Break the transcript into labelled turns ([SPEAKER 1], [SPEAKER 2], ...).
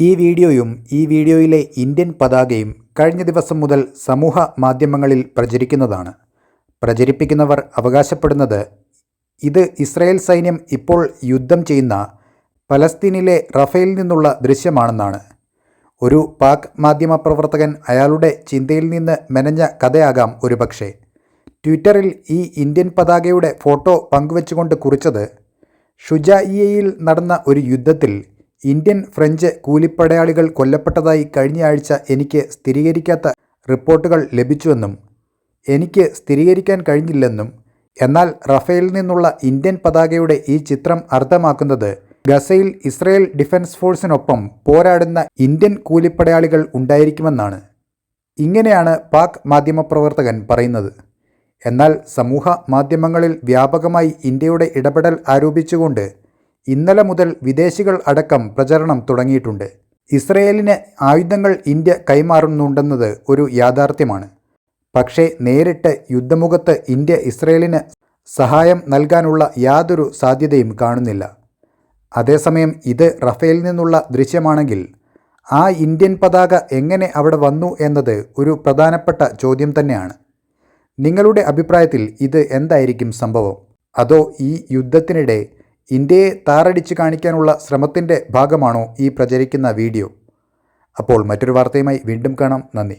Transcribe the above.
[SPEAKER 1] ഈ വീഡിയോയും ഈ വീഡിയോയിലെ ഇന്ത്യൻ പതാകയും കഴിഞ്ഞ ദിവസം മുതൽ സമൂഹ മാധ്യമങ്ങളിൽ പ്രചരിക്കുന്നതാണ്. പ്രചരിപ്പിക്കുന്നവർ അവകാശപ്പെടുന്നത് ഇത് ഇസ്രായേൽ സൈന്യം ഇപ്പോൾ യുദ്ധം ചെയ്യുന്ന പലസ്തീനിലെ റഫേൽ നിന്നുള്ള ദൃശ്യമാണെന്നാണ്. ഒരു പാക് മാധ്യമ പ്രവർത്തകൻ അയാളുടെ ചിന്തയിൽ നിന്ന് മെനഞ്ഞ കഥയാകാം ഒരുപക്ഷെ. ട്വിറ്ററിൽ ഈ ഇന്ത്യൻ പതാകയുടെ ഫോട്ടോ പങ്കുവച്ചുകൊണ്ട് കുറിച്ചത് ഷുജായിയയിൽ നടന്ന ഒരു യുദ്ധത്തിൽ ഇന്ത്യൻ ഫ്രഞ്ച് കൂലിപ്പടയാളികൾ കൊല്ലപ്പെട്ടതായി കഴിഞ്ഞയാഴ്ച എനിക്ക് സ്ഥിരീകരിക്കാത്ത റിപ്പോർട്ടുകൾ ലഭിച്ചുവെന്നും എനിക്ക് സ്ഥിരീകരിക്കാൻ കഴിഞ്ഞില്ലെന്നും എന്നാൽ റഫേൽ നിന്നുള്ള ഇന്ത്യൻ പതാകയുടെ ഈ ചിത്രം അർത്ഥമാക്കുന്നത് ഗസയിൽ ഇസ്രയേൽ ഡിഫൻസ് ഫോഴ്സിനൊപ്പം പോരാടുന്ന ഇന്ത്യൻ കൂലിപ്പടയാളികൾ ഉണ്ടായിരിക്കുമെന്നാണ്. ഇങ്ങനെയാണ് പാക് മാധ്യമപ്രവർത്തകൻ പറയുന്നത്. എന്നാൽ സമൂഹ മാധ്യമങ്ങളിൽ വ്യാപകമായി ഇന്ത്യയുടെ ഇടപെടൽ ആരോപിച്ചുകൊണ്ട് ഇന്നലെ മുതൽ വിദേശികൾ അടക്കം പ്രചരണം തുടങ്ങിയിട്ടുണ്ട്. ഇസ്രയേലിന് ആയുധങ്ങൾ ഇന്ത്യ കൈമാറുന്നുണ്ടെന്നത് ഒരു യാഥാർത്ഥ്യമാണ്. പക്ഷേ നേരിട്ട് യുദ്ധമുഖത്ത് ഇന്ത്യ ഇസ്രയേലിന് സഹായം നൽകാനുള്ള യാതൊരു സാധ്യതയും കാണുന്നില്ല. അതേസമയം ഇത് റഫേലിൽ നിന്നുള്ള ദൃശ്യമാണെങ്കിൽ ആ ഇന്ത്യൻ പതാക എങ്ങനെ അവിടെ വന്നു എന്നത് ഒരു പ്രധാനപ്പെട്ട ചോദ്യം തന്നെയാണ്. നിങ്ങളുടെ അഭിപ്രായത്തിൽ ഇത് എന്തായിരിക്കും സംഭവം? അതോ ഈ യുദ്ധത്തിനിടെ ഇന്ത്യയെ താറടിച്ച് കാണിക്കാനുള്ള ശ്രമത്തിന്റെ ഭാഗമാണോ ഈ പ്രചരിക്കുന്ന വീഡിയോ? അപ്പോൾ മറ്റൊരു വാർത്തയുമായി വീണ്ടും കാണാം. നന്ദി.